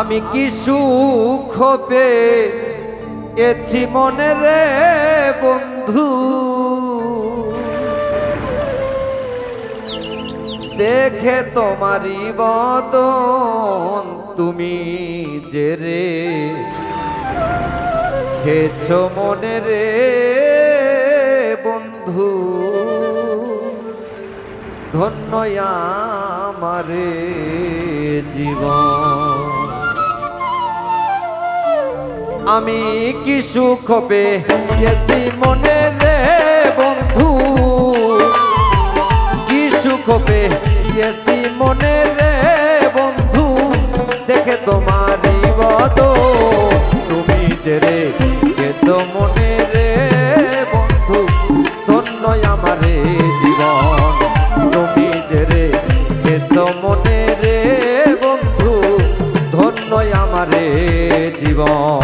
আমি কি সুখ এছি মনে রে বন্ধু। দেখে তোমারই বদন তুমি যে রে। খেছ মনে রে বন্ধু। ধন্য আমারে জীবন। আমি কি সুখ পেয়েছি মনে রে বন্ধু? কি সুখ পেয়েছি মনে রে বন্ধু? দেখে তোমারই বদ, তুমি যে রে কেছ মনে রে বন্ধু। ধন্য আমারে জীবন, তুমি যে রে কেছ মনে রে বন্ধু। ধন্য আমারে জীবন।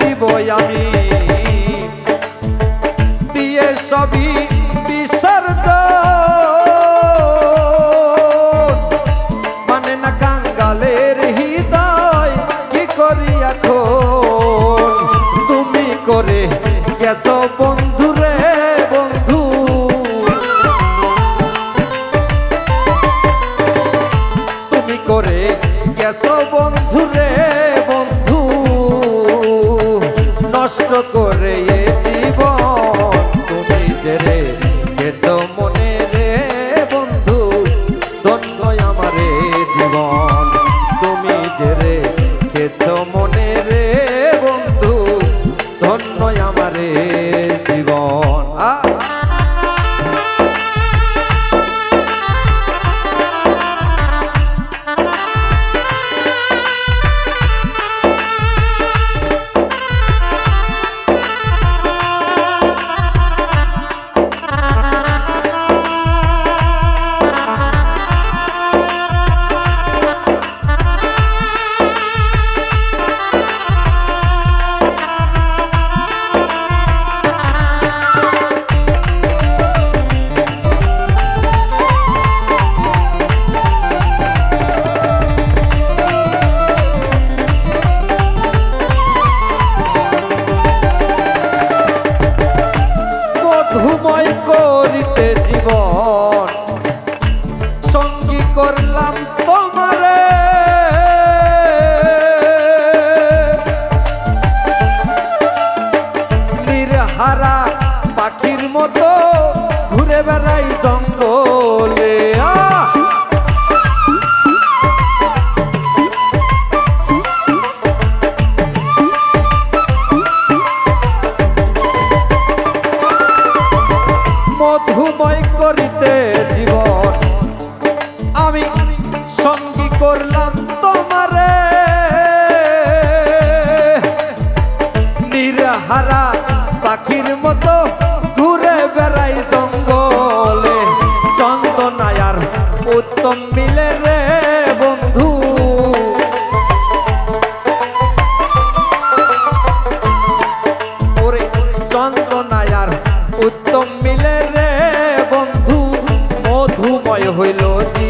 দিবই আমি। দিয়ে সবই বিসর্জ মানে না কাঙ্গালের হৃদয়, কি করি এখন? তুমি করে গেছ বন্ধু। নষ্ট করে জীবন। তুমি যে রে মনে রে বন্ধু ধন্য আমার জীবন। তুমি যে রে মনে রে বন্ধু ধন্য আমার জীবন। আ করিতে জীবন। সঙ্গী করলাম তোমারে। নিরহারা পাখির মতো করিতে জীবন। আমি সঙ্গী করলাম তোমারে। নিরহারা পাখির মতো ঘুরে বেড়াই জঙ্গলে। চন্দনায়ার উত্তম রইল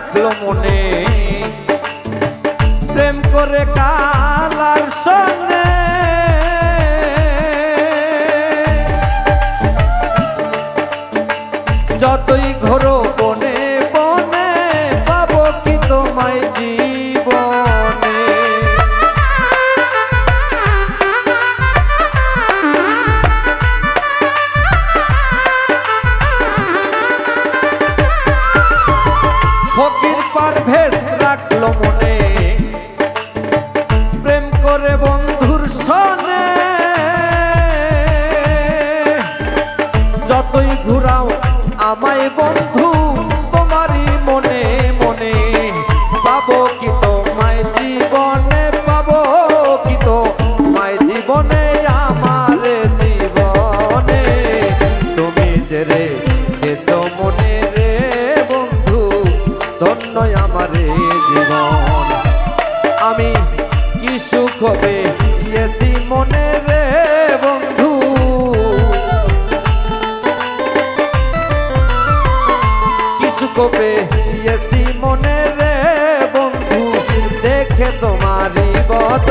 রাখল মনে। প্রেম করে কালার কি সুখ হবে? দিয়েছি মনে রে বন্ধু। কি সুখ হবে? দিয়েছি মনে রে বন্ধু। দেখে তোমারই কথা